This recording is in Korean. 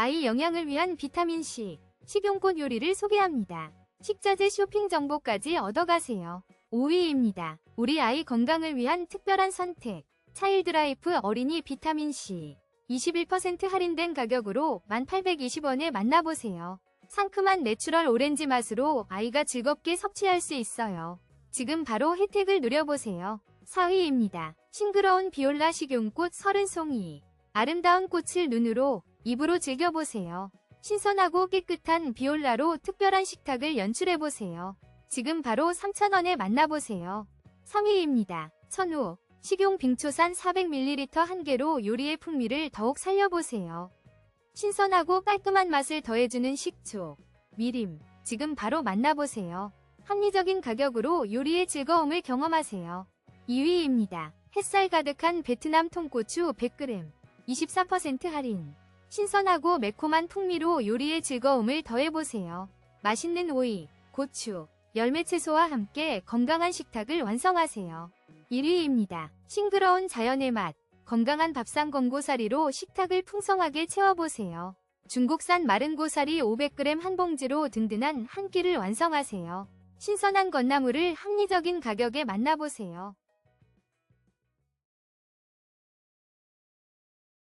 아이 영양을 위한 비타민C, 식용꽃 요리를 소개합니다. 식자재 쇼핑 정보까지 얻어가세요. 5위입니다. 우리 아이 건강을 위한 특별한 선택. 차일드라이프 어린이 비타민C. 21% 할인된 가격으로 1,820원에 만나보세요. 상큼한 내추럴 오렌지 맛으로 아이가 즐겁게 섭취할 수 있어요. 지금 바로 혜택을 누려보세요. 4위입니다. 싱그러운 비올라 식용꽃 서른송이. 아름다운 꽃을 눈으로, 입으로 즐겨보세요. 신선하고 깨끗한 비올라로 특별한 식탁을 연출해보세요. 지금 바로 3,000원에 만나보세요. 3위입니다. 천우. 식용 빙초산 400ml 한 개로 요리의 풍미를 더욱 살려보세요. 신선하고 깔끔한 맛을 더해주는 식초, 미림. 지금 바로 만나보세요. 합리적인 가격으로 요리의 즐거움을 경험하세요. 2위입니다. 햇살 가득한 베트남 통고추 100g. 24% 할인. 신선하고 매콤한 풍미로 요리의 즐거움을 더해보세요. 맛있는 오이, 고추, 열매 채소와 함께 건강한 식탁을 완성하세요. 1위입니다. 싱그러운 자연의 맛, 건강한 밥상 건고사리로 식탁을 풍성하게 채워보세요. 중국산 마른 고사리 500g 한 봉지로 든든한 한 끼를 완성하세요. 신선한 건나물을 합리적인 가격에 만나보세요.